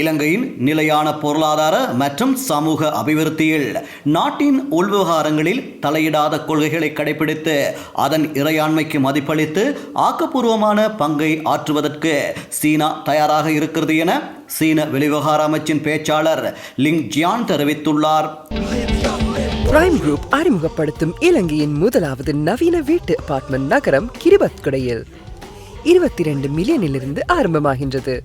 இலங்கையின் நிலையான பொருளாதார மற்றும் சமூக அபிவிருத்தியில் நாட்டின் உள்விவகாரங்களில் தலையிடாத கொள்கைகளை கடைபிடித்து அதன் இறையாண்மைக்கு மதிப்பளித்து ஆக்கப்பூர்வமான பங்கை ஆற்றுவதற்கு சீனா தயாராக இருக்கிறது என சீன வெளிவிவகார அமைச்சின் பேச்சாளர் லிங் ஜியான் தெரிவித்துள்ளார். பிரைம் குரூப் அறிமுகப்படுத்தும் இலங்கையின் முதலாவது நவீன வீட்டு அபார்ட்மெண்ட் நகரம் கிரிபத்குடையில் இருபத்தி ரெண்டு மில்லியனிலிருந்து ஆரம்பமாகின்றது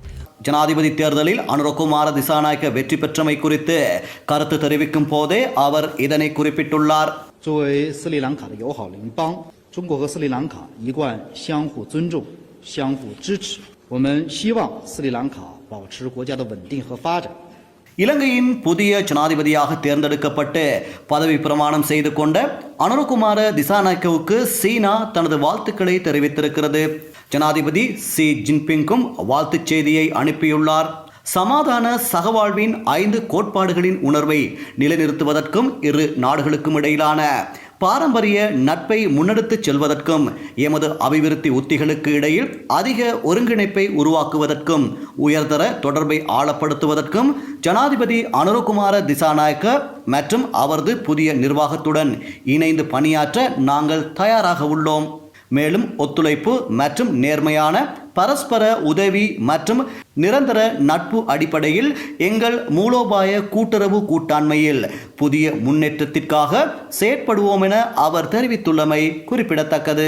ஜனாதிபதி தேர்தலில் அனுரகுமார திசாநாயக்க வெற்றி பெற்றமை குறித்து கருத்து தெரிவிக்கும் போதே அவர் இதனை குறிப்பிட்டுள்ளார் 作为斯里兰卡的友好邻邦，中国和斯里兰卡一贯相互尊重、相互支持。我们希望斯里兰卡保持国家的稳定和发展。 இலங்கையின் புதிய ஜனாதிபதியாக தேர்ந்தெடுக்கப்பட்டு பதவி பிரமாணம் செய்து கொண்ட அனுரகுமார திசாநாயக்கவுக்கு சீனா தனது வாழ்த்துக்களை தெரிவித்திருக்கிறது. ஜனாதிபதி சி ஜின்பிங்கும் வாழ்த்துச் செய்தியை அனுப்பியுள்ளார். சமாதான சகவாழ்வின் ஐந்து கோட்பாடுகளின் உணர்வை நிலைநிறுத்துவதற்கும் இரு நாடுகளுக்கும் இடையிலான பாரம்பரிய நட்பை முன்னெடுத்துச் செல்வதற்கும் எமது அபிவிருத்தி உத்திகளுக்கு இடையில் அதிக ஒருங்கிணைப்பை உருவாக்குவதற்கும் உயர்தர தொடர்பை ஆழப்படுத்துவதற்கும் ஜனாதிபதி அனுரகுமார திசாநாயக்க மற்றும் அவரது புதிய நிர்வாகத்துடன் இணைந்து பணியாற்ற நாங்கள் தயாராக உள்ளோம். மேலும் ஒத்துழைப்பு மற்றும் நேர்மையான பரஸ்பர உதவி மற்றும் நிரந்தர நட்பு அடிப்படையில் எங்கள் மூலோபாய கூட்டுறவு கூட்டாண்மையில் புதிய முன்னேற்றத்திற்காக செயற்படுவோம் என அவர் தெரிவித்துள்ளமை குறிப்பிடத்தக்கது.